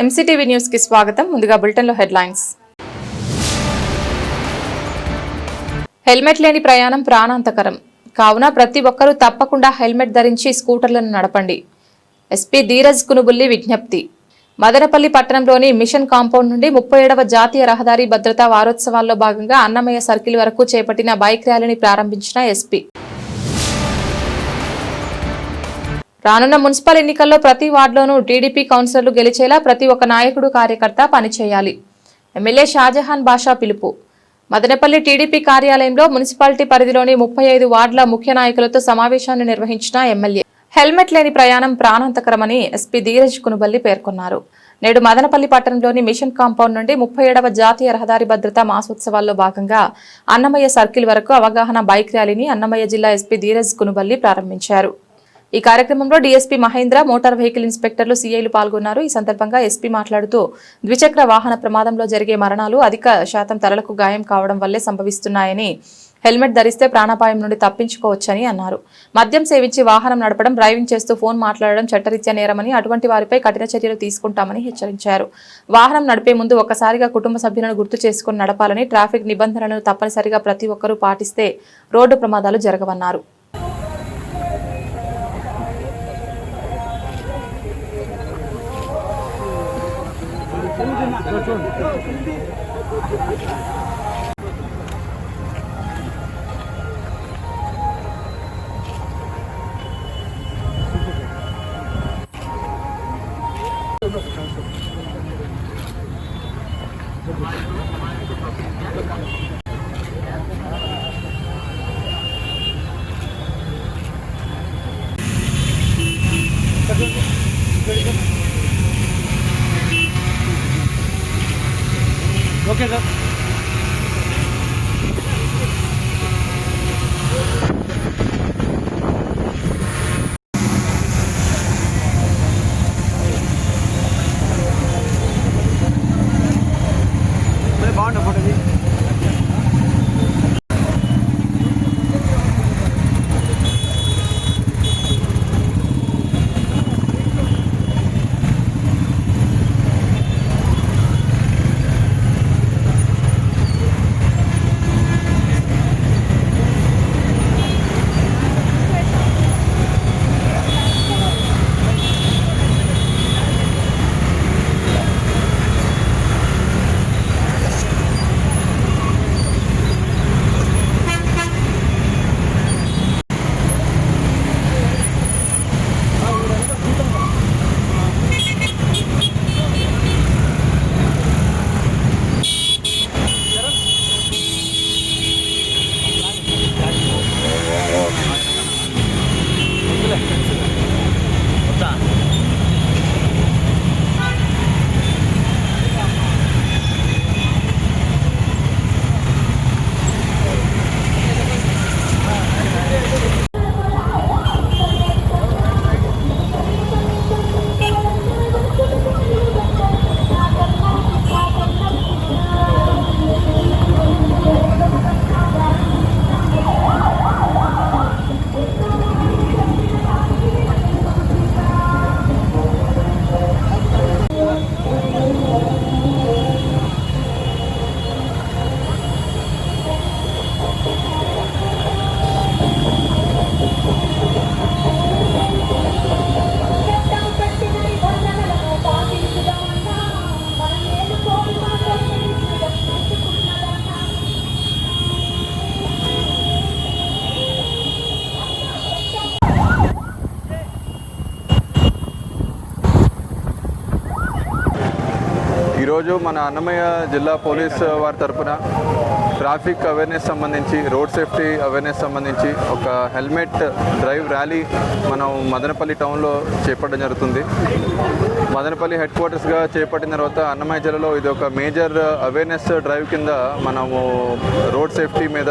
MCTV న్యూస్కి స్వాగతం. ముందుగా బులెటిన్లో హెడ్లైన్స్. హెల్మెట్ లేని ప్రయాణం ప్రాణాంతకరం. కావున ప్రతి ఒక్కరూ తప్పకుండా హెల్మెట్ ధరించి స్కూటర్లను నడపండి. ఎస్పీ ధీరజ్ కునుబుల్లి విజ్ఞప్తి. మదనపల్లి పట్టణంలోని మిషన్ కాంపౌండ్ నుండి ముప్పై ఏడవ జాతీయ రహదారి భద్రతా వారోత్సవాల్లో భాగంగా అన్నమయ్య సర్కిల్ వరకు చేపట్టిన బైక్ ర్యాలీని ప్రారంభించిన ఎస్పీ. రానున్న మున్సిపల్ ఎన్నికల్లో ప్రతి వార్డులోనూ టీడీపీ కౌన్సిలర్లు గెలిచేలా ప్రతి ఒక్క నాయకుడు కార్యకర్త పనిచేయాలి. ఎమ్మెల్యే షాజహాన్ బాషా పిలుపు. మదనపల్లి టీడీపీ కార్యాలయంలో మున్సిపాలిటీ పరిధిలోని ముప్పై ఐదు వార్డుల ముఖ్య నాయకులతో సమావేశాన్ని నిర్వహించిన ఎమ్మెల్యే. హెల్మెట్ లేని ప్రయాణం ప్రాణాంతకరమని ఎస్పీ ధీరజ్ కునుబల్లి పేర్కొన్నారు. నేడు మదనపల్లి పట్టణంలోని మిషన్ కాంపౌండ్ నుండి ముప్పై ఏడవ జాతీయ రహదారి భద్రతా మాసోత్సవాల్లో భాగంగా అన్నమయ్య సర్కిల్ వరకు అవగాహన బైక్ ర్యాలీని అన్నమయ్య జిల్లా ఎస్పీ ధీరజ్ కునుబల్లి ప్రారంభించారు. ఈ కార్యక్రమంలో డీఎస్పీ మహేంద్ర మోటార్ వెహికల్ ఇన్స్పెక్టర్లు సీఐలు పాల్గొన్నారు. ఈ సందర్భంగా ఎస్పీ మాట్లాడుతూ ద్విచక్ర వాహన ప్రమాదంలో జరిగే మరణాలు అధిక శాతం తలలకు గాయం కావడం వల్లే సంభవిస్తున్నాయని హెల్మెట్ ధరిస్తే ప్రాణాపాయం నుండి తప్పించుకోవచ్చని అన్నారు. మద్యం సేవించి వాహనం నడపడం డ్రైవింగ్ చేస్తూ ఫోన్ మాట్లాడడం చట్టరీత్యా నేరమని అటువంటి వారిపై కఠిన చర్యలు తీసుకుంటామని హెచ్చరించారు. వాహనం నడిపే ముందు ఒక్కసారిగా కుటుంబ సభ్యులను గుర్తు చేసుకుని నడపాలని ట్రాఫిక్ నిబంధనలను తప్పనిసరిగా ప్రతి ఒక్కరూ పాటిస్తే రోడ్డు ప్రమాదాలు జరగవన్నారు. চলুন ఈరోజు మన అన్నమయ్య జిల్లా పోలీస్ వారి తరపున ట్రాఫిక్ అవేర్నెస్ సంబంధించి రోడ్ సేఫ్టీ అవేర్నెస్ సంబంధించి ఒక హెల్మెట్ డ్రైవ్ ర్యాలీ మనం మదనపల్లి టౌన్లో చేపట్టడం జరుగుతుంది. మదనపల్లి హెడ్ క్వార్టర్స్గా చేపట్టిన తర్వాత అన్నమయ్య జిల్లాలో ఇది ఒక మేజర్ అవేర్నెస్ డ్రైవ్ కింద మనము రోడ్ సేఫ్టీ మీద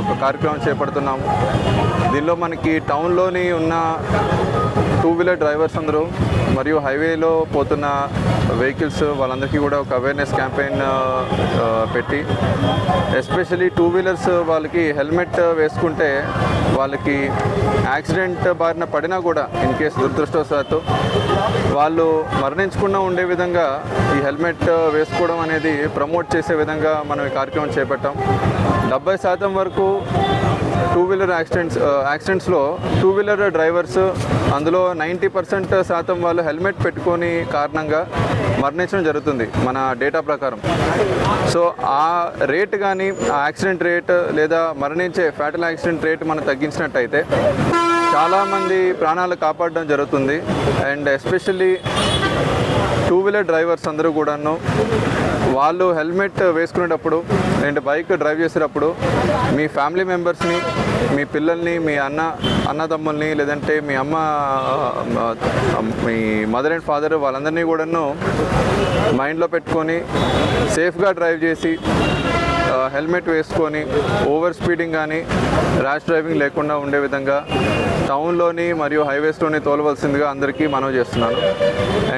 ఒక కార్యక్రమం చేపడుతున్నాము. దీనిలో మనకి టౌన్లోని ఉన్న టూ వీలర్ డ్రైవర్స్ అందరూ మరియు హైవేలో పోతున్న వెహికల్స్ వాళ్ళందరికీ కూడా ఒక అవేర్నెస్ క్యాంపెయిన్ పెట్టి ఎస్పెషలీ టూ వీలర్స్ వాళ్ళకి హెల్మెట్ వేసుకుంటే వాళ్ళకి యాక్సిడెంట్ బారిన పడినా కూడా ఇన్ కేస్ దురదృష్టవశాత్తు వాళ్ళు మరణించకుండా ఉండే విధంగా ఈ హెల్మెట్ వేసుకోవడం అనేది ప్రమోట్ చేసే విధంగా మనం ఈ కార్యక్రమం చేపట్టాం. డెబ్బై శాతం వరకు టూ వీలర్ యాక్సిడెంట్స్ యాక్సిడెంట్స్లో టూ వీలర్ డ్రైవర్స్ అందులో నైంటీ పర్సెంట్ శాతం వాళ్ళు హెల్మెట్ పెట్టుకొని కారణంగా మరణించడం జరుగుతుంది మన డేటా ప్రకారం. సో ఆ రేట్ కానీ ఆ యాక్సిడెంట్ రేట్ లేదా మరణించే ఫ్యాటల్ యాక్సిడెంట్ రేట్ మనం తగ్గించినట్టయితే చాలామంది ప్రాణాలు కాపాడడం జరుగుతుంది. And especially two wheeler drivers అందరూ కూడాను వాళ్ళు హెల్మెట్ వేసుకునేటప్పుడు అండ్ బైక్ డ్రైవ్ చేసేటప్పుడు మీ ఫ్యామిలీ మెంబర్స్ని మీ పిల్లల్ని మీ అన్న అన్నదమ్ముల్ని లేదంటే మీ అమ్మ మీ మదర్ అండ్ ఫాదర్ వాళ్ళందరినీ కూడాను మైండ్లో పెట్టుకొని సేఫ్గా డ్రైవ్ చేసి హెల్మెట్ వేసుకొని ఓవర్ స్పీడింగ్ కానీ ర్యాష్ డ్రైవింగ్ లేకుండా ఉండే విధంగా టౌన్లోని మరియు హైవేస్లోని తోలవలసిందిగా అందరికీ మనవి చేస్తున్నాను.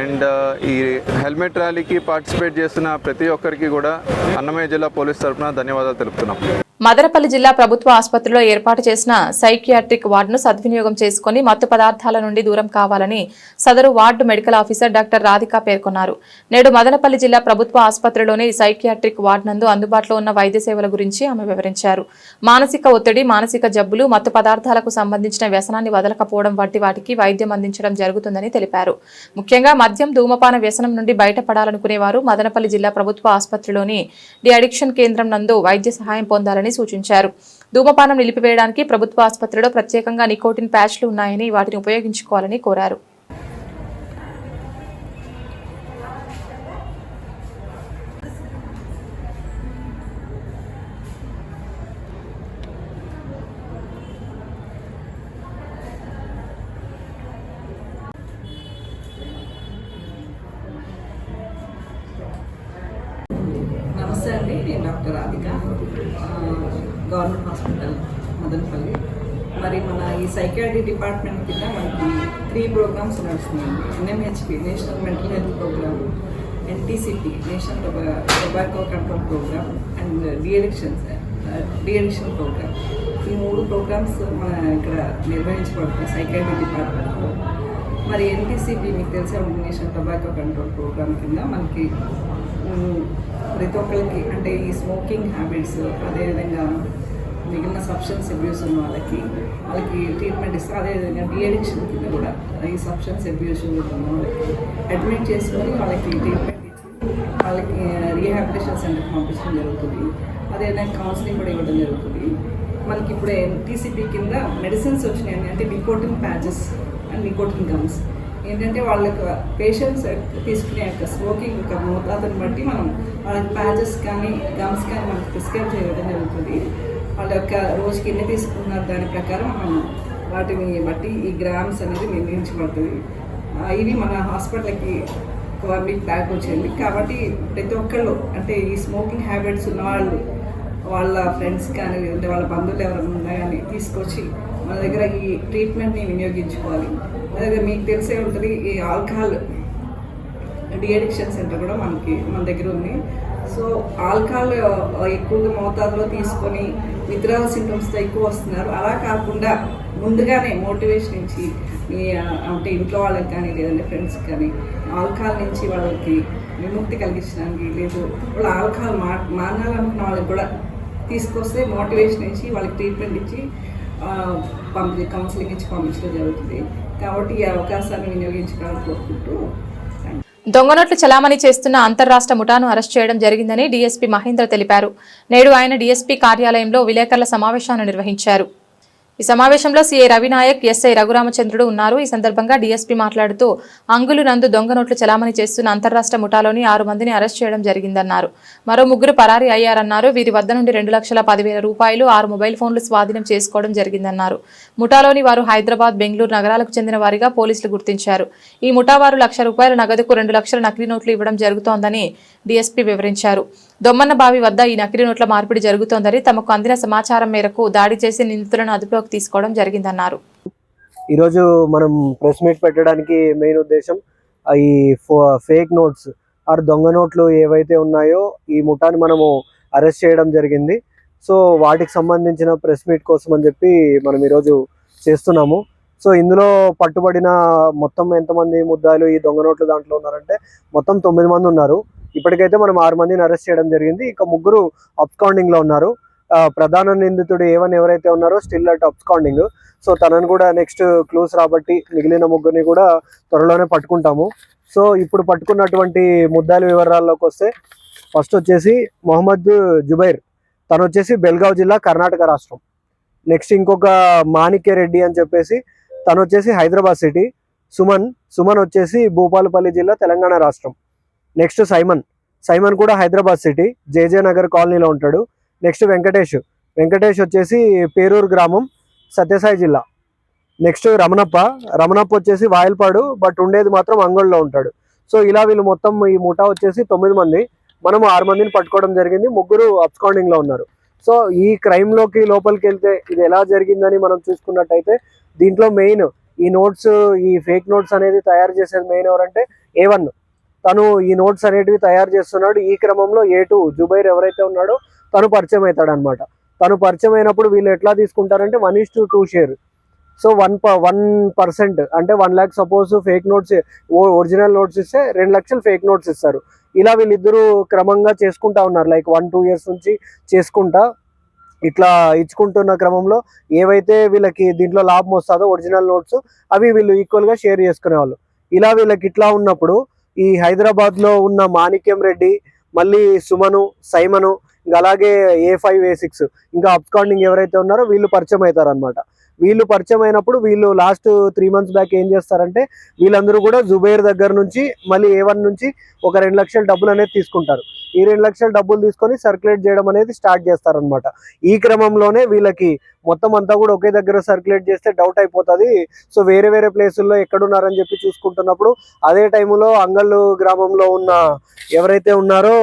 అండ్ uh, ఈ హెల్మెట్ ర్యాలీకి పార్టిసిపేట్ చేస్తున్న ప్రతి ఒక్కరికి కూడా అన్నమయ్య జిల్లా పోలీస్ తరఫున ధన్యవాదాలు తెలుపుతున్నాం. మదనపల్లి జిల్లా ప్రభుత్వ ఆసుపత్రిలో ఏర్పాటు చేసిన సైకియాట్రిక్ వార్డును సద్వినియోగం చేసుకుని మత్తు పదార్థాల నుండి దూరం కావాలని సదరు ward medical officer doctor Radhika పేర్కొన్నారు. నేడు మదనపల్లి జిల్లా ప్రభుత్వ ఆసుపత్రిలోని సైకియాట్రిక్ వార్డు నందు అందుబాటులో ఉన్న వైద్య సేవల గురించి ఆమె వివరించారు. మానసిక ఒత్తిడి మానసిక జబ్బులు మత్తు పదార్థాలకు సంబంధించిన వ్యసనాన్ని వదలకపోవడం వంటి వాటికి వైద్యం అందించడం జరుగుతుందని తెలిపారు. ముఖ్యంగా మద్యం ధూమపాన వ్యసనం నుండి బయటపడాలనుకునేవారు మదనపల్లి జిల్లా ప్రభుత్వ ఆసుపత్రిలోని డి అడిక్షన్ కేంద్రం నందు వైద్య సహాయం పొందాలని సూచించారు. ధూమపానం నిలిపివేయడానికి ప్రభుత్వ ఆసుపత్రిలో ప్రత్యేకంగా నికోటిన్ ప్యాచ్లు ఉన్నాయని వాటిని ఉపయోగించుకోవాలని కోరారు. నమస్తే అండి నేను doctor Radhika. Government hospital Madanapalle. మరి మన ఈ సైకాట్రీ డిపార్ట్మెంట్ కింద మనకి three programmes నడుస్తున్నాయండి NMHP national mental health programme NTCP national tobacco control programme and deaddictions deaddiction programme. ఈ మూడు ప్రోగ్రామ్స్ మన ఇక్కడ నిర్వహించబడుతున్నాయి సైకాట్రీ డిపార్ట్మెంట్లో. మరి ఎన్టీసీపీ మీకు తెలిసే ఉంటుంది నేషనల్ టొబాకో కంట్రోల్ ప్రోగ్రామ్ కింద మనకి ప్రతి ఒక్కరికి అంటే ఈ స్మోకింగ్ హ్యాబిట్స్ అదేవిధంగా మిగిలిన సబ్స్టెన్స్ అబ్యూస్ ఉన్న వాళ్ళకి వాళ్ళకి ట్రీట్మెంట్ ఇస్తారు. అదేవిధంగా డిఎడిక్షన్ కింద కూడా ఈ సబ్స్టెన్స్ అబ్యూస్ ఉన్న వాళ్ళకి అడ్మిట్ చేసుకొని వాళ్ళకి ట్రీట్మెంట్ ఇచ్చి వాళ్ళకి రీహాబిలిటేషన్ సెంటర్కి పంపించడం జరుగుతుంది. అదేవిధంగా కౌన్సిలింగ్ కూడా ఇవ్వడం జరుగుతుంది. మనకి ఇప్పుడు టీసీపీ కింద మెడిసిన్స్ వచ్చినాయి. అంటే nicotine patches and nicotine gums ఏంటంటే వాళ్ళకి పేషెంట్స్ తీసుకునే యొక్క స్మోకింగ్ యొక్క మోతాదుని బట్టి మనం వాళ్ళకి ప్యాచెస్ కానీ గమ్స్ కానీ మనం ప్రిస్క్రైబ్ చేయడం జరుగుతుంది. వాళ్ళ యొక్క రోజుకి ఎన్ని తీసుకున్నారు దాని ప్రకారం మనం వాటిని బట్టి ఈ గ్రామ్స్ అనేది నిర్ణయించబడుతుంది. ఇవి మన హాస్పిటల్కి వన్ వీక్ బ్యాక్ వచ్చింది. కాబట్టి ప్రతి ఒక్కళ్ళు అంటే ఈ స్మోకింగ్ హ్యాబిట్స్ ఉన్న వాళ్ళు వాళ్ళ ఫ్రెండ్స్ కానీ లేదంటే వాళ్ళ బంధువులు ఎవరైనా ఉన్నా కానీ తీసుకొచ్చి మన దగ్గర ఈ ట్రీట్మెంట్ని వినియోగించుకోవాలి. మీకు తెలిసే ఉంటుంది ఈ ఆల్కహాల్ డిఅడిక్షన్ సెంటర్ కూడా మనకి మన దగ్గర ఉంది. సో ఆల్కహాల్ ఎక్కువగా మోతాదులో తీసుకొని విత్డ్రాల్ సింటమ్స్తో ఎక్కువ వస్తున్నారు. అలా కాకుండా ముందుగానే మోటివేషన్ ఇచ్చి అంటే ఇంట్లో వాళ్ళకి కానీ లేదంటే ఫ్రెండ్స్కి కానీ ఆల్కహాల్ నుంచి వాళ్ళకి విముక్తి కలిగించడానికి లేదు. వాళ్ళు ఆల్కహాల్ మా మానాలనుకున్న వాళ్ళకి కూడా తీసుకొస్తే మోటివేషన్ ఇచ్చి వాళ్ళకి ట్రీట్మెంట్ ఇచ్చి పంపి కౌన్సిలింగ్ ఇచ్చి పంపించడం జరుగుతుంది. కాబట్టి ఈ అవకాశాన్ని వినియోగించుకోవాలని కోరుకుంటూ దొంగనోట్లు చలామణి చేస్తున్న అంతర్రాష్ట్ర ముఠాను అరెస్ట్ చేయడం జరిగిందని డీఎస్పీ మహేంద్ర తెలిపారు. నేడు ఆయన డీఎస్పీ కార్యాలయంలో విలేకరుల సమావేశాన్ని నిర్వహించారు. ఈ సమావేశంలో సీఐ రవినాయక్ ఎస్ఐ రఘురామచంద్రుడు ఉన్నారు. ఈ సందర్భంగా డీఎస్పీ మాట్లాడుతూ అంగులు నందు దొంగ నోట్లు చలామణి చేస్తున్న అంతర్రాష్ట్ర ముఠాలోని ఆరు మందిని అరెస్ట్ చేయడం జరిగిందన్నారు. మరో ముగ్గురు పరారీ అయ్యారన్నారు. వీరి వద్ద నుండి రెండు లక్షల పదివేల రూపాయలు ఆరు మొబైల్ ఫోన్లు స్వాధీనం చేసుకోవడం జరిగిందన్నారు. ముఠాలోని వారు హైదరాబాద్ బెంగళూరు నగరాలకు చెందిన వారిగా పోలీసులు గుర్తించారు. ఈ ముఠా వారు లక్ష రూపాయల నగదుకు రెండు లక్షల నకిలీ నోట్లు ఇవ్వడం జరుగుతోందని డీఎస్పీ వివరించారు. దొమ్మన్న బావి వద్ద ఈ నకిలీ నోట్ల మార్పిడి జరుగుతోందని తమకు అందిన సమాచారం మేరకు దాడి చేసి నిందితులను అదుపులోకి తీసుకోవడం జరిగిందన్నారు. ఈరోజు మనం ప్రెస్ మీట్ పెట్టడానికి మెయిన్ ఉద్దేశం ఈ ఫేక్ నోట్స్ ఆర్ దొంగ నోట్లు ఏవైతే ఉన్నాయో ఈ ముఠాన్ని మనము అరెస్ట్ చేయడం జరిగింది. సో వాటికి సంబంధించిన ప్రెస్ మీట్ కోసం అని చెప్పి మనం ఈరోజు చేస్తున్నాము. సో ఇందులో పట్టుబడిన మొత్తం ఎంతమంది ముద్దాయిలు ఈ దొంగ నోట్లు దాంట్లో ఉన్నారంటే మొత్తం తొమ్మిది మంది ఉన్నారు. ఇప్పటికైతే మనం ఆరు మందిని అరెస్ట్ చేయడం జరిగింది. ఇక ముగ్గురు అబ్స్కాండింగ్లో ఉన్నారు ప్రధాన నిందితుడు ఏవన్ ఎవరైతే ఉన్నారో స్టిల్ అట్ అబ్స్కాండింగ్ సో తనను కూడా నెక్స్ట్ క్లూస్ రాబట్టి మిగిలిన ముగ్గురిని కూడా త్వరలోనే పట్టుకుంటాము. సో ఇప్పుడు పట్టుకున్నటువంటి ముద్దాయిల వివరాల్లోకి వస్తే ఫస్ట్ వచ్చేసి మొహమ్మద్ జుబైర్. తను వచ్చేసి బెల్గావ్ జిల్లా కర్ణాటక రాష్ట్రం. నెక్స్ట్ ఇంకొక మాణిక్య రెడ్డి అని చెప్పేసి తను వచ్చేసి హైదరాబాద్ సిటీ సుమన్ సుమన్ వచ్చేసి భూపాలపల్లి జిల్లా తెలంగాణ రాష్ట్రం. Next Simon. సైమన్ కూడా హైదరాబాద్ సిటీ. జేజే నగర్ కాలనీలో ఉంటాడు. నెక్స్ట్ వెంకటేష్. వెంకటేష్ వచ్చేసి పేరూరు గ్రామం సత్యసాయి జిల్లా. నెక్స్ట్ రమణప్ప. రమణప్ప వచ్చేసి వాయల్పాడు బట్ ఉండేది మాత్రం అంగళ్ళలో ఉంటాడు. సో ఇలా వీళ్ళు మొత్తం ఈ ముఠా వచ్చేసి తొమ్మిది మంది. మనం ఆరు మందిని పట్టుకోవడం జరిగింది. ముగ్గురు అబ్స్కాండింగ్లో ఉన్నారు. సో ఈ క్రైమ్లోకి లోపలికి వెళ్తే ఇది ఎలా జరిగిందని మనం చూసుకున్నట్టయితే దీంట్లో మెయిన్ ఈ నోట్స్ ఈ ఫేక్ నోట్స్ అనేది తయారు చేసేది మెయిన్ ఎవరంటే ఏ వన్. తను ఈ నోట్స్ అనేటివి తయారు చేస్తున్నాడు. ఈ క్రమంలో ఏ టూ జుబైర్ ఎవరైతే ఉన్నాడో తను పరిచయం అవుతాడు అనమాట తను పరిచయం అయినప్పుడు వీళ్ళు ఎట్లా తీసుకుంటారంటే one is to two share. So one one percent అంటే one lakh suppose fake notes original notes ఇస్తే రెండు లక్షలు ఫేక్ నోట్స్ ఇస్తారు. ఇలా వీళ్ళిద్దరూ క్రమంగా చేసుకుంటా ఉన్నారు. లైక్ వన్ టూ ఇయర్స్ నుంచి చేసుకుంటా ఇట్లా ఇచ్చుకుంటున్న క్రమంలో ఏవైతే వీళ్ళకి దీంట్లో లాభం వస్తుందో ఒరిజినల్ నోట్స్ అవి వీళ్ళు ఈక్వల్గా షేర్ చేసుకునేవాళ్ళు. ఇలా వీళ్ళకి ఇట్లా ఉన్నప్పుడు ఈ హైదరాబాద్లో ఉన్న మాణిక్యం రెడ్డి మళ్ళీ సుమను సైమను ఇంకా అలాగే ఏ ఫైవ్ ఏ సిక్స్ ఇంకా అప్కాండింగ్ ఎవరైతే ఉన్నారో వీళ్ళు పరిచయం అవుతారు అనమాట వీళ్ళు పరిచయం అయినప్పుడు వీళ్ళు లాస్ట్ త్రీ మంత్స్ బ్యాక్ ఏం చేస్తారంటే వీళ్ళందరూ కూడా జుబైర్ దగ్గర నుంచి మళ్ళీ ఏ వన్ నుంచి ఒక రెండు లక్షల డబ్బులు అనేది తీసుకుంటారు. ఈ రెండు లక్షల డబ్బులు తీసుకొని సర్క్యులేట్ చేయడం అనేది స్టార్ట్ చేస్తారనమాట ఈ క్రమంలోనే వీళ్ళకి మొత్తం అంతా కూడా ఒకే దగ్గర సర్క్యులేట్ చేస్తే డౌట్ అయిపోతుంది. సో వేరే వేరే ప్లేసుల్లో ఎక్కడున్నారని చెప్పి చూసుకుంటున్నప్పుడు అదే టైంలో అంగళ్ళు గ్రామంలో ఉన్న ఎవరైతే ఉన్నారో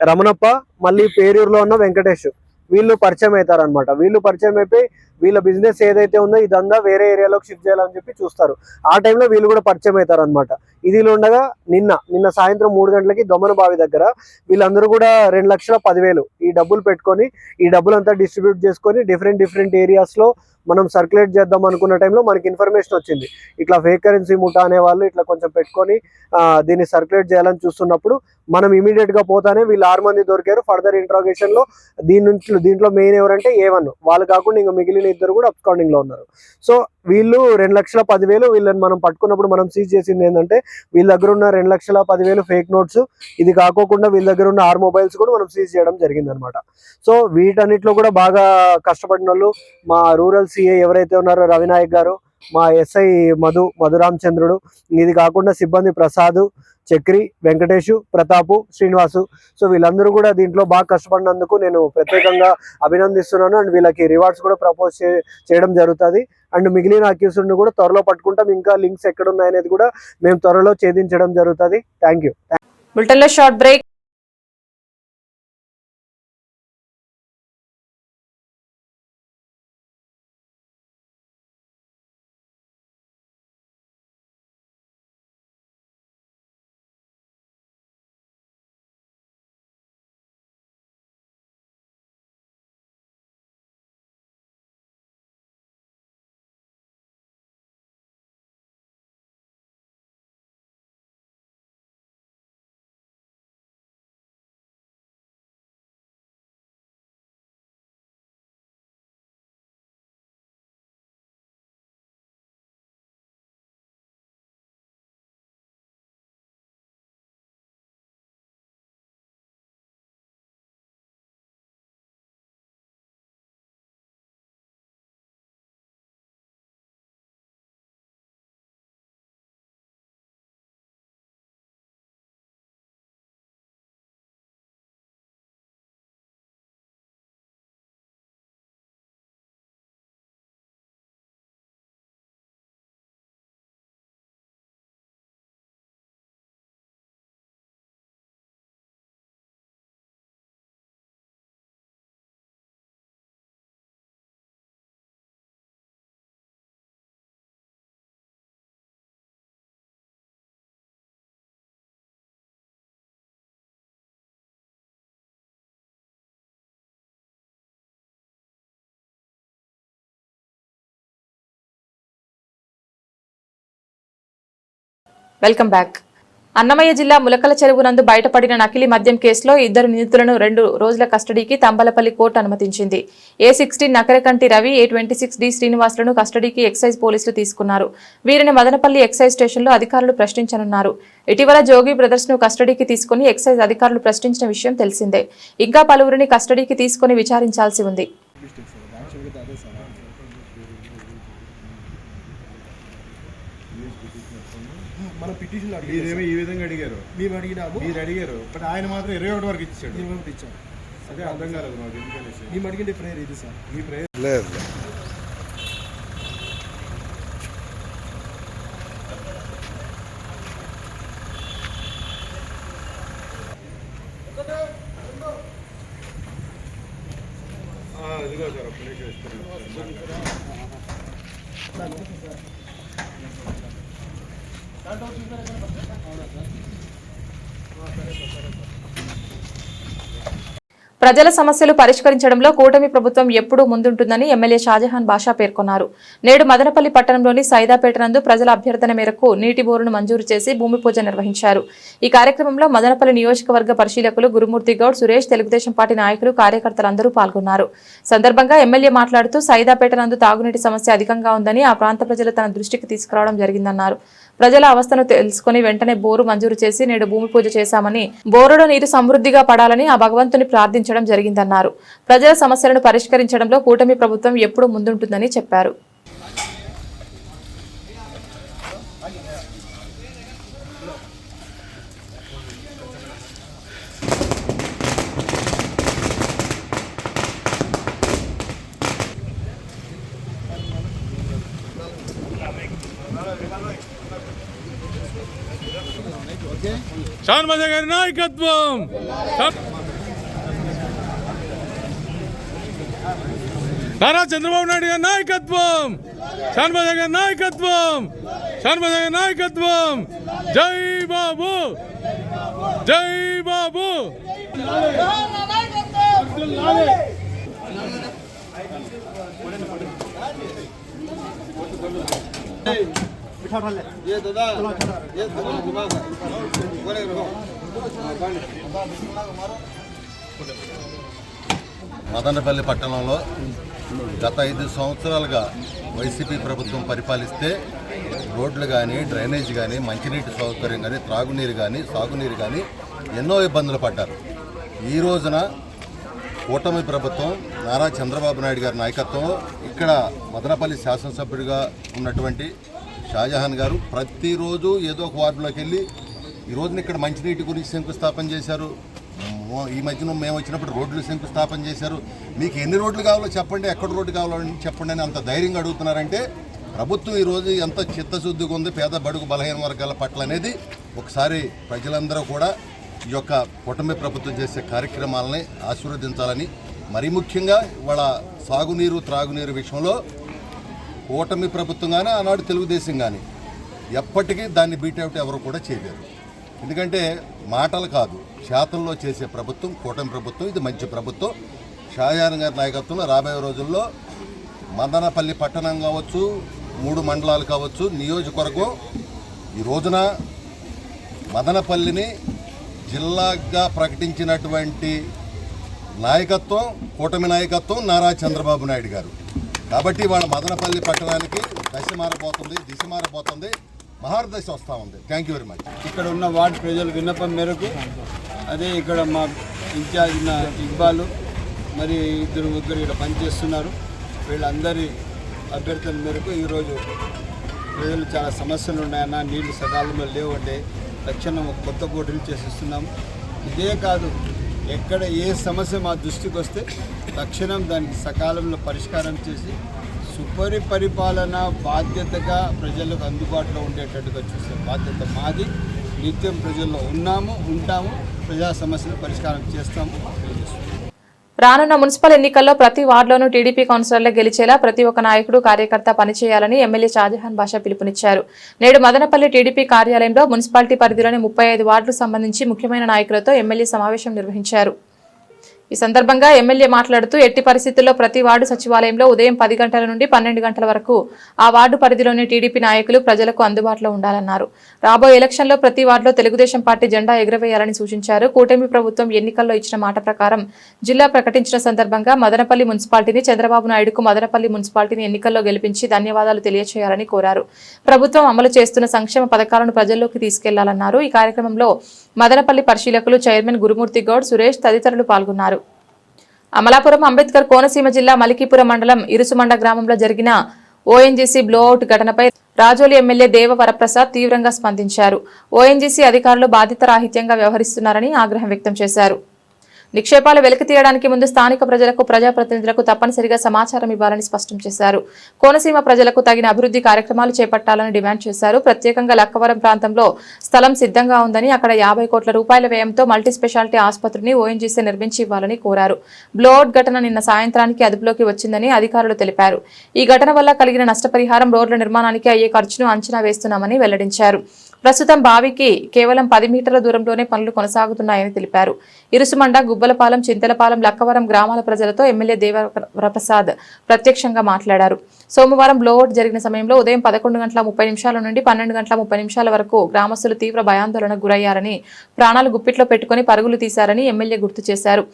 రమణప్ప మళ్ళీ పేరూరులో ఉన్న వెంకటేష్ వీళ్ళు పరిచయం అవుతారనమాట వీళ్ళు పరిచయం అయిపోయి వీళ్ళ బిజినెస్ ఏదైతే ఉందో ఇదంతా వేరే ఏరియాలోకి షిఫ్ట్ చేయాలని చెప్పి చూస్తారు. ఆ టైంలో వీళ్ళు కూడా పరిచయం అవుతారు అనమాట ఇదిలో ఉండగా నిన్న నిన్న సాయంత్రం మూడు గంటలకి దొమ్మన బావి దగ్గర వీళ్ళందరూ కూడా రెండు లక్షల పదివేలు ఈ డబ్బులు పెట్టుకొని ఈ డబ్బులు అంతా డిస్ట్రిబ్యూట్ చేసుకొని డిఫరెంట్ డిఫరెంట్ ఏరియాస్లో మనం సర్క్యులేట్ చేద్దాం అనుకున్న టైంలో మనకి ఇన్ఫర్మేషన్ వచ్చింది. ఇట్లా ఫేక్ కరెన్సీ ముఠా అనే వాళ్ళు ఇట్లా కొంచెం పెట్టుకొని దీన్ని సర్క్యులేట్ చేయాలని చూస్తున్నప్పుడు మనం ఇమీడియట్గా పోతానే వీళ్ళు ఆరు మంది దొరికారు. ఫర్దర్ ఇంట్రాగేషన్లో దీని నుంచి దీంట్లో మెయిన్ ఎవరంటే ఏ వన్ వాళ్ళు కాకుండా ఇంకా మిగిలిన ఇద్దరు కూడా అప్కౌండింగ్లో ఉన్నారు. సో వీళ్ళు రెండు లక్షల పదివేలు వీళ్ళని మనం పట్టుకున్నప్పుడు మనం సీజ్ చేసింది ఏంటంటే వీళ్ళ దగ్గర ఉన్న రెండు లక్షల పదివేలు ఫేక్ నోట్స్ ఇది కాకోకుండా వీళ్ళ దగ్గర ఉన్న ఆరు మొబైల్స్ కూడా మనం సీజ్ చేయడం జరిగింది అనమాట సో వీటన్నిటిలో కూడా బాగా కష్టపడిన వాళ్ళు మా రూరల్ సిఏ ఎవరైతే ఉన్నారో రవినాయక్ గారు మా ఎస్ఐ మధు మధురామచంద్రుడు ఇది కాకుండా సిబ్బంది ప్రసాద్ చక్రి వెంకటేష్ ప్రతాపు శ్రీనివాసు. సో వీళ్ళందరూ కూడా దీంట్లో బాగా కష్టపడినందుకు నేను ప్రత్యేకంగా అభినందిస్తున్నాను. అండ్ వీళ్ళకి రివార్డ్స్ కూడా ప్రపోజ్ చేయడం జరుగుతుంది. అండ్ మిగిలిన అక్యూస్డ్ని కూడా త్వరలో పట్టుకుంటాం. ఇంకా లింక్స్ ఎక్కడ ఉన్నాయనేది కూడా మేము త్వరలో ఛేదించడం జరుగుతుంది. Thank you. బులెటిన్లో short break. Welcome back. Annamayya జిల్లా ములకల చెరువు నందు బయటపడిన నకిలీ మద్యం కేసులో ఇద్దరు నిందితులను రెండు రోజుల కస్టడీకి తంబలపల్లి కోర్టు అనుమతించింది. A sixteen Nakarakanti Ravi A twenty six D శ్రీనివాసులను కస్టడీకి ఎక్సైజ్ పోలీసులు తీసుకున్నారు. వీరిని మదనపల్లి ఎక్సైజ్ స్టేషన్లో అధికారులు ప్రశ్నించనున్నారు. ఇటీవల జోగి బ్రదర్స్ను కస్టడీకి తీసుకుని ఎక్సైజ్ అధికారులు ప్రశ్నించిన విషయం తెలిసిందే. ఇంకా పలువురిని కస్టడీకి తీసుకుని విచారించాల్సి ఉంది. మన పిటిషన్ మీరేమో ఈ విధంగా అడిగారు? మేము అడిగినాము. మీరు అడిగారు. బట్ ఆయన మాత్రం ఇరవై ఒకటి వరకు ఇచ్చాడు. ఇరవై ఒకటి ఇచ్చాం అదే అర్థం కాలేదు మాకు ఎందుకనేసి మేము అడిగిన ప్రేయర్ ఇది సార్. మీ ప్రయత్నం ఇదిగో సార్. ప్రజల సమస్యలు పరిష్కరించడంలో కూటమి ప్రభుత్వం ఎప్పుడూ ముందుంటుందని ఎమ్మెల్యే షాజహాన్ బాషా పేర్కొన్నారు. నేడు మదనపల్లి పట్టణంలోని సైదాపేట నందు ప్రజల అభ్యర్థన మేరకు నీటి బోరును మంజూరు చేసి భూమి పూజ నిర్వహించారు. ఈ కార్యక్రమంలో మదనపల్లి నియోజకవర్గ పరిశీలకులు గురుమూర్తి గౌడ్ సురేష్ తెలుగుదేశం పార్టీ నాయకులు కార్యకర్తలందరూ పాల్గొన్నారు. సందర్భంగా ఎమ్మెల్యే మాట్లాడుతూ సైదాపేట నందు తాగునీటి సమస్య అధికంగా ఉందని ఆ ప్రాంత ప్రజలు తన దృష్టికి తీసుకురావడం జరిగిందన్నారు. ప్రజల అవస్థను తెలుసుకుని వెంటనే బోరు మంజూరు చేసి నేడు భూమి పూజ చేశామని బోరులో నీరు సమృద్ధిగా పడాలని ఆ భగవంతుని ప్రార్థించడం జరిగిందన్నారు. ప్రజల సమస్యలను పరిష్కరించడంలో కూటమి ప్రభుత్వం ఎప్పుడూ ముందుంటుందని చెప్పారు. షాన్మజ గారి నాయకత్వం నారా చంద్రబాబు నాయుడు గారి నాయకత్వం షాన్మజ గారి నాయకత్వం షాన్మజ గారి నాయకత్వం జై బాబు జై బాబు మదనపల్లి పట్టణంలో గత ఐదు సంవత్సరాలుగా వైసీపీ ప్రభుత్వం పరిపాలిస్తే రోడ్లు కానీ డ్రైనేజ్ కానీ మంచినీటి సౌకర్యం కానీ త్రాగునీరు కానీ సాగునీరు కానీ ఎన్నో ఇబ్బందులు పడ్డారు. ఈ రోజున కూటమి ప్రభుత్వం నారా చంద్రబాబు నాయుడు గారి నాయకత్వంలో ఇక్కడ మదనపల్లి శాసనసభ్యుడిగా ఉన్నటువంటి షాజహాన్ గారు ప్రతిరోజు ఏదో ఒక వార్డులోకి వెళ్ళి ఈ రోజున ఇక్కడ మంచినీటి గురించి శంకుస్థాపన చేశారు. ఈ మధ్యన మేము వచ్చినప్పుడు రోడ్లు శంకుస్థాపన చేశారు. మీకు ఎన్ని రోడ్లు కావాలో చెప్పండి ఎక్కడ రోడ్డు కావాలో అని చెప్పండి అని అంత ధైర్యంగా అడుగుతున్నారంటే ప్రభుత్వం ఈరోజు ఎంత చిత్తశుద్ధిగా ఉంది పేద బడుగు బలహీన వర్గాల పట్ల అనేది ఒకసారి ప్రజలందరూ కూడా ఈ యొక్క కూటమి ప్రభుత్వం చేసే కార్యక్రమాలని ఆశీర్వదించాలని మరీ ముఖ్యంగా ఇవాళ సాగునీరు త్రాగునీరు విషయంలో కూటమి ప్రభుత్వం కానీ ఆనాడు తెలుగుదేశం కానీ ఎప్పటికీ దాన్ని బీటౌట్ ఎవరు కూడా చేయలేరు. ఎందుకంటే మాటలు కాదు శాతంలో చేసే ప్రభుత్వం కూటమి ప్రభుత్వం ఇది మంచి ప్రభుత్వం. షాజహాన్ గారి నాయకత్వంలో రాబోయే రోజుల్లో మదనపల్లి పట్టణం కావచ్చు మూడు మండలాలు కావచ్చు నియోజకవర్గం ఈ రోజున మదనపల్లిని జిల్లాగా ప్రకటించినటువంటి నాయకత్వం కూటమి నాయకత్వం నారా చంద్రబాబు నాయుడు గారు. కాబట్టి వాళ్ళ మదనపల్లి పట్టణానికి దశ మారబోతుంది దిశ మారబోతుంది. మహారదశ వస్తూ ఉంది. థ్యాంక్ యూ వెరీ మచ్ ఇక్కడ ఉన్న వార్డు ప్రజల విన్నపం మేరకు అదే ఇక్కడ మా ఇన్ఛార్జ్ ఇబ్బాలు ఇక్బాలు మరి ఇద్దరు ముగ్గురు ఇక్కడ పనిచేస్తున్నారు. వీళ్ళందరి అభ్యర్థుల మేరకు ఈరోజు ప్రజలు చాలా సమస్యలు ఉన్నాయన్న నీళ్ళు సకాలంలో లేవంటే తక్షణం ఒక కొత్త బోర్డులు చేసిస్తున్నాము ఇదే కాదు ఎక్కడ ఏ సమస్య మా దృష్టికి వస్తే తక్షణం దానికి సకాలంలో పరిష్కారం చేసి సుపరి పరిపాలన బాధ్యతగా ప్రజలకు అందుబాటులో ఉండేటట్టుగా చూసే బాధ్యత మాది. నిత్యం ప్రజల్లో ఉన్నాము ఉంటాము ప్రజా సమస్యలు పరిష్కారం చేస్తాము తెలియజేస్తున్నాము రానున్న మున్సిపల్ ఎన్నికల్లో ప్రతి వార్డులోనూ టీడీపీ కౌన్సిలర్లు గెలిచేలా ప్రతి ఒక్క నాయకుడు కార్యకర్త పనిచేయాలని ఎమ్మెల్యే షాజహాన్ బాషా పిలుపునిచ్చారు. నేడు మదనపల్లి టీడీపీ కార్యాలయంలో మున్సిపాలిటీ పరిధిలోని ముప్పై ఐదు వార్డులకు సంబంధించి ముఖ్యమైన నాయకులతో ఎమ్మెల్యే సమావేశం నిర్వహించారు. ఈ సందర్భంగా ఎమ్మెల్యే మాట్లాడుతూ ఎట్టి పరిస్థితుల్లో ప్రతి వార్డు సచివాలయంలో ఉదయం పది గంటల నుండి పన్నెండు గంటల వరకు ఆ వార్డు పరిధిలోని టీడీపీ నాయకులు ప్రజలకు అందుబాటులో ఉండాలన్నారు. రాబోయే ఎలక్షన్లో ప్రతి వార్డులో తెలుగుదేశం పార్టీ జెండా ఎగురవేయాలని సూచించారు. కూటమి ప్రభుత్వం ఎన్నికల్లో ఇచ్చిన మాట ప్రకారం జిల్లా ప్రకటించిన సందర్భంగా మదనపల్లి మున్సిపాలిటీని చంద్రబాబు నాయుడుకు మదనపల్లి మున్సిపాలిటీని ఎన్నికల్లో గెలిపించి ధన్యవాదాలు తెలియచేయాలని కోరారు. ప్రభుత్వం అమలు చేస్తున్న సంక్షేమ పథకాలను ప్రజల్లోకి తీసుకెళ్ళాలన్నారు. ఈ కార్యక్రమంలో మదనపల్లి పరిశీలకులు చైర్మన్ గురుమూర్తి గౌడ్ సురేష్ తదితరులు పాల్గొన్నారు. అమలాపురం అంబేద్కర్ కోనసీమ జిల్లా మలికీపురం మండలం ఇరుసుమండ గ్రామంలో జరిగిన ఓఎన్జీసీ బ్లోఅవుట్ ఘటనపై రాజోలి ఎమ్మెల్యే దేవ వరప్రసాద్ తీవ్రంగా స్పందించారు. ఓఎన్జీసీ అధికారులు బాధితరాహిత్యంగా వ్యవహరిస్తున్నారని ఆగ్రహం వ్యక్తం చేశారు. నిక్షేపాలు వెలికి తీయడానికి ముందు స్థానిక ప్రజలకు ప్రజాప్రతినిధులకు తప్పనిసరిగా సమాచారం ఇవ్వాలని స్పష్టం చేశారు. కోనసీమ ప్రజలకు తగిన అభివృద్ధి కార్యక్రమాలు చేపట్టాలని డిమాండ్ చేశారు. ప్రత్యేకంగా లక్కవరం ప్రాంతంలో స్థలం సిద్ధంగా ఉందని అక్కడ యాభై కోట్ల రూపాయల వ్యయంతో మల్టీ స్పెషాలిటీ ఆసుపత్రిని ఓఎన్జీసీ నిర్మించి ఇవ్వాలని కోరారు. బ్లోఅవుట్ ఘటన నిన్న సాయంత్రానికి అదుపులోకి వచ్చిందని అధికారులు తెలిపారు. ఈ ఘటన వల్ల కలిగిన నష్టపరిహారం రోడ్ల నిర్మాణానికి అయ్యే ఖర్చును అంచనా వేస్తున్నామని వెల్లడించారు. ప్రస్తుతం బావికి కేవలం పది మీటర్ల దూరంలోనే పనులు కొనసాగుతున్నాయని తెలిపారు. ఇరుసుమండ గుబ్బలపాలెం చింతలపాలెం లక్కవరం గ్రామాల ప్రజలతో ఎమ్మెల్యే దేవరప్రసాద్ ప్రత్యక్షంగా మాట్లాడారు. సోమవారం బ్లోఅవుట్ జరిగిన సమయంలో ఉదయం పదకొండు గంటల ముప్పై నిమిషాల నుండి పన్నెండు గంటల ముప్పై నిమిషాల వరకు గ్రామస్తులు తీవ్ర భయాందోళనకు గురయ్యారని ప్రాణాలు గుప్పిట్లో పెట్టుకుని పరుగులు తీశారని ఎమ్మెల్యే గుర్తు చేశారు.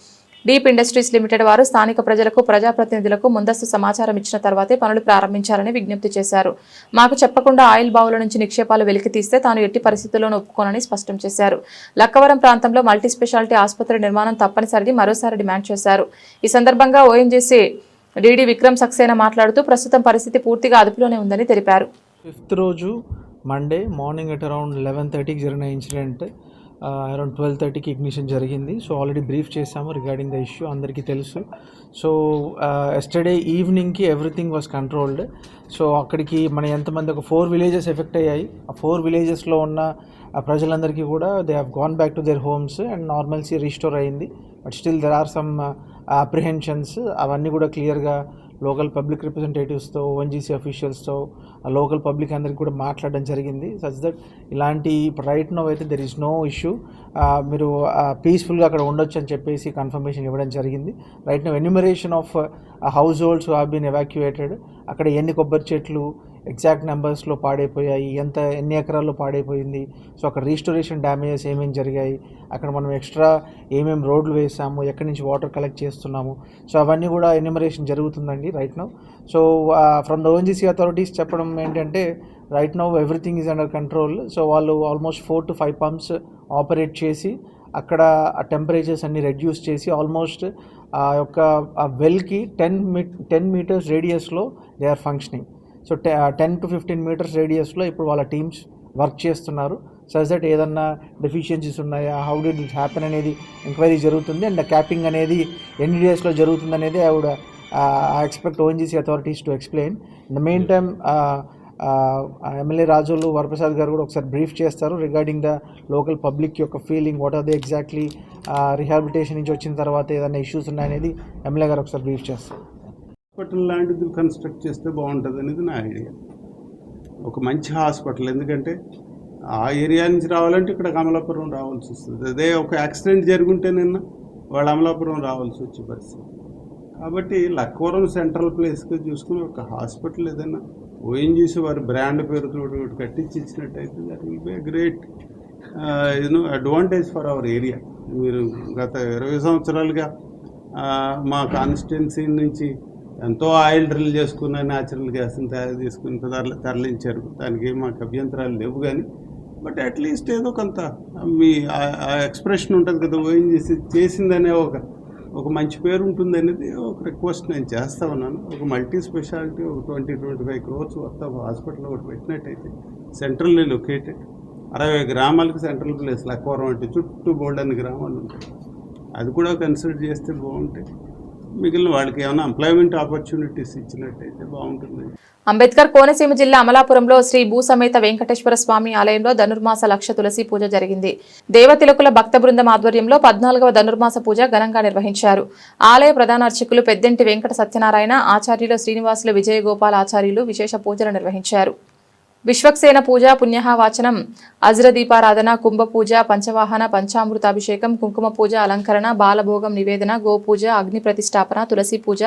డీప్ ఇండస్ట్రీస్ లిమిటెడ్ వారు స్థానిక ప్రజలకు ప్రజాప్రతినిధులకు ముందస్తు సమాచారం ఇచ్చిన తర్వాతే పనులు ప్రారంభించాలని విజ్ఞప్తి చేశారు. మాకు చెప్పకుండా ఆయిల్ బావుల నుంచి నిక్షేపాలు వెలికి తీస్తే తాను ఎట్టి పరిస్థితుల్లోనూ ఒప్పుకోనని స్పష్టం చేశారు. లక్కవరం ప్రాంతంలో మల్టీ స్పెషాలిటీ ఆసుపత్రి నిర్మాణం తప్పనిసరిని మరోసారి డిమాండ్ చేశారు. ఈ సందర్భంగా ఓఎన్జీసీ డీడీ విక్రమ్ సక్సేనా మాట్లాడుతూ ప్రస్తుతం పరిస్థితి పూర్తిగా అదుపులోనే ఉందని తెలిపారు. ఫిఫ్త్ రోజు Monday morning at around eleven థర్టీకి జరిగిన ఇన్సిడెంట్ అరౌండ్ ట్వెల్వ్ థర్టీకి ఇగ్నిషన్ జరిగింది. సో ఆల్రెడీ బ్రీఫ్ చేసాము రిగార్డింగ్ ద ఇష్యూ అందరికీ తెలుసు. సో ఎస్టర్డే ఈవినింగ్కి ఎవ్రీథింగ్ వాజ్ కంట్రోల్డ్ సో అక్కడికి మన ఎంతమంది ఒక ఫోర్ విలేజెస్ ఎఫెక్ట్ అయ్యాయి. ఆ ఫోర్ విలేజెస్లో ఉన్న ప్రజలందరికీ కూడా they have gone back to their homes and normalcy restore అయింది. But still there are some apprehensions అవన్నీ కూడా క్లియర్గా లోకల్ పబ్లిక్ రిప్రజెంటేటివ్స్తో ఓఎన్జీసీ అఫీషియల్స్తో ఆ లోకల్ పబ్లిక్ అందరికి కూడా మాట్లాడడం జరిగింది. సచ్ దట్ ఇలాంటి రైట్ నో అయితే దెర్ ఇస్ నో ఇష్యూ మీరు పీస్ఫుల్గా అక్కడ ఉండొచ్చు అని చెప్పేసి కన్ఫర్మేషన్ ఇవ్వడం జరిగింది. Right now enumeration of households have been evacuated అక్కడ ఎన్ని కొబ్బరి చెట్లు ఎగ్జాక్ట్ నెంబర్స్లో పాడైపోయాయి ఎంత ఎన్ని ఎకరాల్లో పాడైపోయింది. సో అక్కడ రీస్టోరేషన్ డ్యామేజెస్ ఏమేమి జరిగాయి అక్కడ మనం ఎక్స్ట్రా ఏమేమి రోడ్లు వేసాము ఎక్కడి నుంచి వాటర్ కలెక్ట్ చేస్తున్నాము. సో అవన్నీ కూడా ఎన్యూమరేషన్ జరుగుతుందండి right now. So from the ONGC authorities చెప్పడం ఏంటంటే right now everything is under control. So వాళ్ళు almost four to five pumps operate చేసి అక్కడ ఆ టెంపరేచర్స్ అన్ని రెడ్యూస్ చేసి ఆల్మోస్ట్ ఆ యొక్క ఆ వెల్కి టెన్ మీ ten metres రేడియస్లో they are functioning. So ten to fifteen metres రేడియస్లో ఇప్పుడు వాళ్ళ టీమ్స్ వర్క్ చేస్తున్నారు. సజ్ దట్ ఏదన్నా డెఫిషియన్సీస్ ఉన్నాయా హౌ డిడ్ ఇట్ హ్యాపెన్ అనేది ఎంక్వైరీ జరుగుతుంది. అండ్ క్యాపింగ్ అనేది ఎన్ని డేస్లో జరుగుతుంది అనేది I would I expect ONGC authorities to explain the main time MLA రాజులు వరప్రసాద్ గారు కూడా ఒకసారి బ్రీఫ్ చేస్తారు రిగార్డింగ్ ద లోకల్ పబ్లిక్ యొక్క feeling what are the exactly rehabilitation నుంచి వచ్చిన తర్వాత ఏదైనా ఇష్యూస్ ఉన్నాయనేది ఎమ్మెల్యే గారు ఒకసారి బ్రీఫ్ చేస్తారు. హాస్పిటల్ లాంటిది కన్స్ట్రక్ట్ చేస్తే బాగుంటుంది అనేది నా ఐడియా. ఒక మంచి హాస్పిటల్. ఎందుకంటే ఆ ఏరియా నుంచి రావాలంటే ఇక్కడ అమలాపురం రావాల్సి వస్తుంది. అదే ఒక యాక్సిడెంట్ జరుగుంటే నిన్న వాళ్ళు అమలాపురం రావాల్సి వచ్చే పరిస్థితి. కాబట్టి లక్కవరం సెంట్రల్ ప్లేస్గా చూసుకుని ఒక హాస్పిటల్ ఏదైనా ఓఎన్జీసీ వారి బ్రాండ్ పేరుతో కట్టించి ఇచ్చినట్టయితే that will be great you know advantage for our area. మీరు గత ఇరవై సంవత్సరాలుగా మా కాన్స్టిట్యున్సీ నుంచి ఎంతో ఆయిల్ డ్రిల్ చేసుకున్న న్యాచురల్ గ్యాస్ని తయారు చేసుకుని తరలి తరలించారు. దానికి మాకు అభ్యంతరాలు లేవు కానీ బట్ అట్లీస్ట్ ఏదో కొంత మీ ఆ ఎక్స్ప్రెషన్ ఉంటుంది కదా ఓఎన్జీసీ చేసిందనే ఒక ఒక మంచి పేరు ఉంటుంది అనేది ఒక రిక్వెస్ట్ నేను చేస్తా ఉన్నాను. ఒక మల్టీ స్పెషాలిటీ ఒక twenty twenty five crores worth of hospital ఒకటి పెట్టినట్టయితే సెంట్రల్లీ లొకేటెడ్ అరవై గ్రామాలకు సెంట్రల్ ప్లేస్ లక్కవరం అంటే చుట్టూ బోల్డన్ గ్రామాలు ఉంటాయి. అది కూడా కన్సిడర్ చేస్తే బాగుంటాయి మిగిలిన వాళ్ళకి ఏమైనా ఎంప్లాయ్మెంట్ ఆపర్చునిటీస్ ఇచ్చినట్టయితే బాగుంటుంది. అంబేద్కర్ కోనసీమ జిల్లా అమలాపురంలో శ్రీ భూసమేత వెంకటేశ్వర స్వామి ఆలయంలో ధనుర్మాస లక్ష తులసి పూజ జరిగింది. దేవతిలకుల భక్త బృందం ఆధ్వర్యంలో పద్నాలుగవ ధనుర్మాస పూజ ఘనంగా నిర్వహించారు. ఆలయ ప్రధాన అర్చకులు పెద్దంటి వెంకట సత్యనారాయణ ఆచార్యులు శ్రీనివాసులు విజయగోపాల్ ఆచార్యులు విశేష పూజలు నిర్వహించారు. విశ్వక్సేన పూజ పుణ్యహావాచనం అజ్ర కుంభపూజ కుంభ పూజ పంచవాహన పంచామృతాభిషేకం కుంకుమ పూజ అలంకరణ బాలభోగం నివేదన గోపూజ అగ్ని ప్రతిష్టాపన తులసి పూజ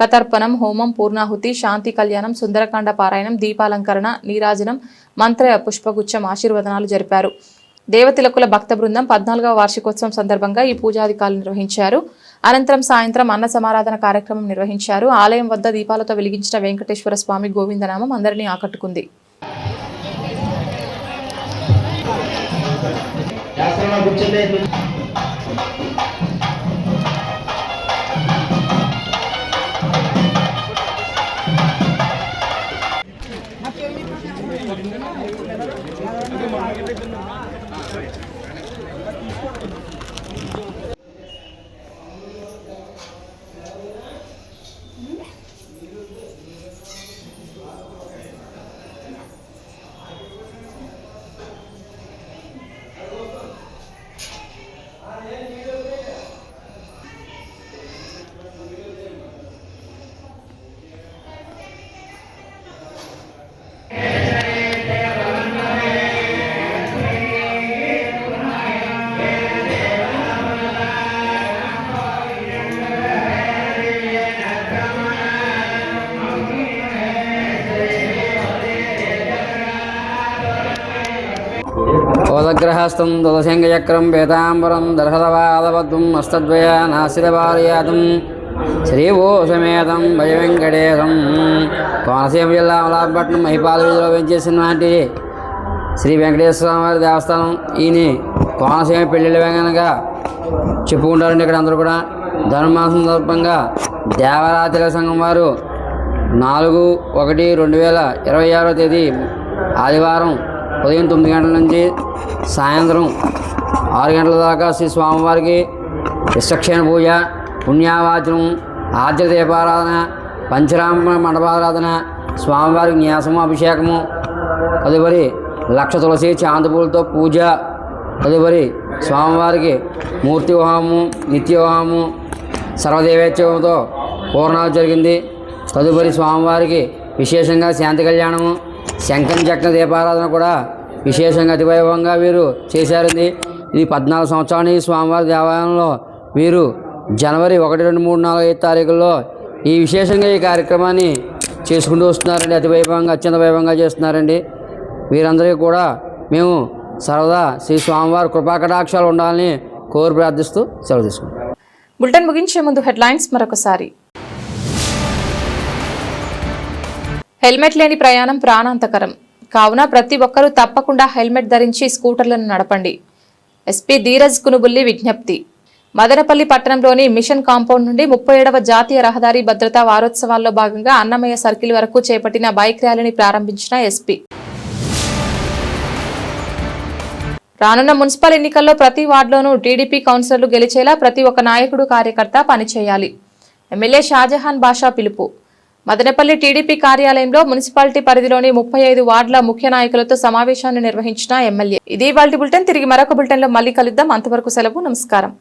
కతర్పణం హోమం పూర్ణాహుతి శాంతి కళ్యాణం సుందరకాండ పారాయణం దీపాలంకరణ నీరాజనం మంత్ర పుష్పగుచ్చం ఆశీర్వదనాలు జరిపారు. దేవతిలకుల భక్త బృందం పద్నాలుగవ వార్షికోత్సవం సందర్భంగా ఈ పూజాధికారులు నిర్వహించారు. అనంతరం సాయంత్రం అన్న సమారాధన కార్యక్రమం నిర్వహించారు. ఆలయం వద్ద దీపాలతో వెలిగించిన వెంకటేశ్వర స్వామి గోవిందనామం అందరినీ ఆకట్టుకుంది. యాసన కూర్చుంటే ఓదగ్రహస్థం దులశంగచక్రం పీతాంబరం దర్శదవాదవద్వం హస్తద్వయ నాసిరవార్యాతం శ్రీభూ భయవెంకటేశం కోనసీమ జిల్లా అమలాపట్నం మహిపాల వీధిలో వెంచేసినటువంటి శ్రీ వెంకటేశ్వర వారి దేవస్థానం. ఈయన కోనసీమ పెళ్ళిళ్ళ వెంగనగా చెప్పుకుంటారండి ఇక్కడ అందరూ కూడా. ధనుర్మాసం సందర్భంగా దేవరాతిల సంఘం వారు నాలుగు ఒకటి రెండు వేల ఇరవై ఆరో తేదీ ఆదివారం ఉదయం తొమ్మిది గంటల నుంచి సాయంత్రం ఆరు గంటల దాకా శ్రీ స్వామివారికి విశ్వక్షేణ పూజ పుణ్యావాచనం ఆద్య దీపారాధన పంచరామ మండపారాధన స్వామివారికి న్యాసము అభిషేకము తదుపరి లక్ష తులసి చాందపూలతో పూజ తదుపరి స్వామివారికి మూర్తి వివాహము నిత్య హోమము సర్వదేవేత్యంతో పూర్ణాలు జరిగింది. తదుపరి స్వామివారికి విశేషంగా శాంతి కళ్యాణము శంఖం చక్ర దీపారాధన కూడా విశేషంగా అతివైభవంగా వీరు చేశారండి. ఇది పద్నాలుగు సంవత్సరానికి స్వామివారి దేవాలయంలో వీరు జనవరి ఒకటి రెండు మూడు నాలుగు ఐదు తారీఖుల్లో ఈ విశేషంగా ఈ కార్యక్రమాన్ని చేసుకుంటూ వస్తున్నారండి. అతి వైభవంగా అత్యంత వైభవంగా చేస్తున్నారండి. వీరందరికీ కూడా మేము సరదా శ్రీ స్వామివారి కృపాకటాక్షాలు ఉండాలని కోరి ప్రార్థిస్తూ సెలవు తీసుకుంటాం బులెటిన్ ముగించే ముందు హెడ్లైన్స్ మరొకసారి. హెల్మెట్ లేని ప్రయాణం ప్రాణాంతకరం. కావున ప్రతి ఒక్కరూ తప్పకుండా హెల్మెట్ ధరించి స్కూటర్లను నడపండి. ఎస్పీ ధీరజ్ కునుబుల్లి విజ్ఞప్తి. మదనపల్లి పట్టణంలోని మిషన్ కాంపౌండ్ నుండి ముప్పై ఏడవ జాతీయ రహదారి భద్రతా వారోత్సవాల్లో భాగంగా అన్నమయ్య సర్కిల్ వరకు చేపట్టిన బైక్ ర్యాలీని ప్రారంభించిన ఎస్పీ. రానున్న మున్సిపల్ ఎన్నికల్లో ప్రతి వార్డులోనూ టీడీపీ కౌన్సిలర్లు గెలిచేలా ప్రతి ఒక్క నాయకుడు కార్యకర్త పనిచేయాలి. ఎమ్మెల్యే షాజహాన్ బాషా పిలుపు. మదనపల్లి టీడీపీ కార్యాలయంలో మున్సిపాలిటీ పరిధిలోని ముప్పై ఐదు వార్డుల ముఖ్య నాయకులతో సమావేశాన్ని నిర్వహించిన ఎమ్మెల్యే. ఇదే వాళ్ళ బులెటిన్. తిరిగి మరొక బులెటిన్లో మళ్ళీ కలుద్దాం. అంతవరకు సెలవు. నమస్కారం.